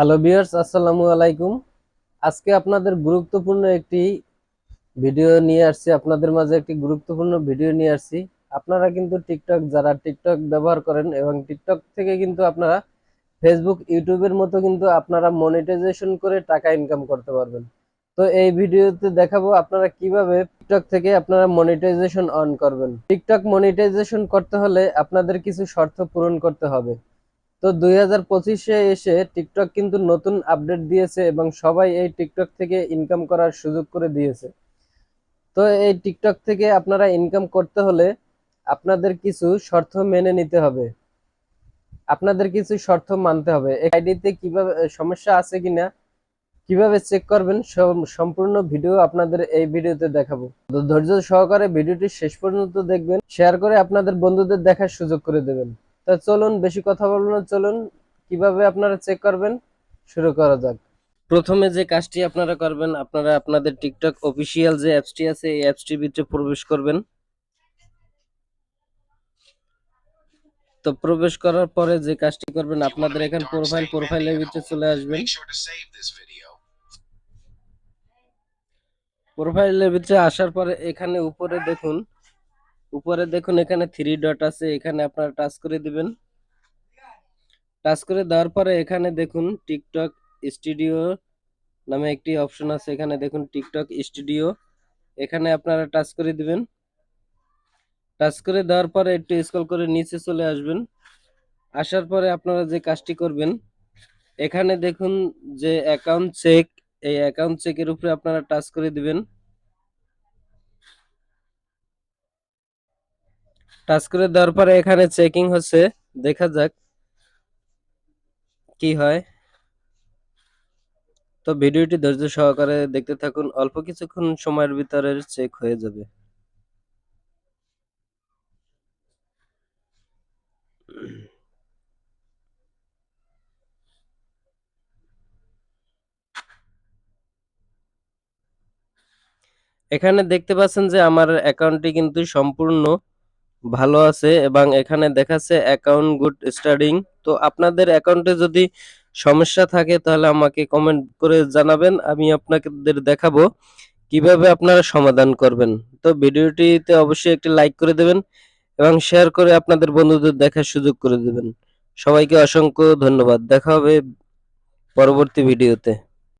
Hello বিয়ার্স আসসালামু আলাইকুম। আজকে আপনাদের গুরুত্বপূর্ণ একটি ভিডিও নিয়ে আসছি। আপনাদের মাঝে একটি গুরুত্বপূর্ণ ভিডিও নিয়ে আসছি। আপনারা কিন্তু টিকটক যারা টিকটক ব্যবহার করেন এবং টিকটক থেকে কিন্তু আপনারা ফেসবুক ইউটিউবের মতো কিন্তু আপনারা মনিটাইজেশন করে টাকা ইনকাম করতে পারবেন। তো এই ভিডিওতে দেখাবো আপনারা কীভাবে টিকটক থেকে আপনারা মনিটাইজেশন অন করবেন। টিকটক মনিটাইজেশন করতে হলে আপনাদের কিছু শর্ত পূরণ করতে হবে। তো দুই হাজার পঁচিশে এসে টিকটক কিন্তু নতুন আপডেট দিয়েছে এবং সবাই এই টিকটক থেকে ইনকাম করার সুযোগ করে দিয়েছে। তো এই টিকটক থেকে আপনারা ইনকাম করতে হলে আপনাদের কিছু শর্ত মেনে নিতে হবে। আপনাদের কিছু শর্ত মানতে হবে। এই আইডিতে কীভাবে, সমস্যা আছে কিনা, কীভাবে চেক করবেন সম্পূর্ণ ভিডিও আপনাদের এই ভিডিওতে দেখাবো। তো ধৈর্য সহকারে ভিডিওটি শেষ পর্যন্ত দেখবেন শেয়ার করে আপনাদের বন্ধুদের দেখার সুযোগ করে দেবেন। তা চলুন বেশি কথা বলব না চলুন। কীভাবে আপনারা চেক করবেন? শুরু করা যাক। প্রথমে যে কাজটি আপনারা করবেন আপনারা আপনাদের টিকটক অফিসিয়াল যে অ্যাপসটি আছে এই অ্যাপসটির ভিতরে প্রবেশ করবেন। তো প্রবেশ করার পরে যে কাজটি করবেন আপনাদের এখানে প্রোফাইল প্রোফাইলের ভিতরে চলে আসবেন. প্রোফাইলের ভিতরে আসার পরে এখানে উপরে দেখুন উপরে দেখুন, এখানে থ্রি ডট আছে, এখানে আপনারা টাচ করে দিবেন। টাচ করে দেওয়ার পরে এখানে দেখুন টিকটক স্টুডিও নামে একটি অপশন আছে, এখানে দেখুন টিকটক স্টুডিও এখানে আপনারা টাচ করে দিবেন। টাচ করে দেওয়ার পরে একটু স্ক্রল করে নিচে চলে আসবেন। আসার পরে আপনারা যে কাজটি করবেন, এখানে দেখুন যে অ্যাকাউন্ট চেক এই অ্যাকাউন্ট চেকের উপরে আপনারা টাচ করে দিবেন। টাচ করে দেওয়ার পরে এখানে চেকিং হচ্ছে, দেখা যাক কি হয়। তো ভিডিওটি ধৈর্য সহকারে দেখতে থাকুন, অল্প কিছুক্ষণ সময়ের ভিতরে চেক হয়ে যাবে। এখানে দেখতে পাচ্ছেন যে আমার অ্যাকাউন্টটি কিন্তু সম্পূর্ণ ভালো আছে এবং এখানে দেখাচ্ছে অ্যাকাউন্ট গুড স্টার্টিং তো আপনাদের অ্যাকাউন্টে যদি সমস্যা থাকে তাহলে আমাকে কমেন্ট করে জানাবেন, আমি আপনাদের দেখাবো কীভাবে আপনারা সমাধান করবেন। তো ভিডিওটিতে অবশ্যই একটি লাইক করে দেবেন এবং শেয়ার করে আপনাদের বন্ধুদের দেখার সুযোগ করে দেবেন। সবাইকে অসংখ্য ধন্যবাদ, দেখা হবে পরবর্তী ভিডিওতে।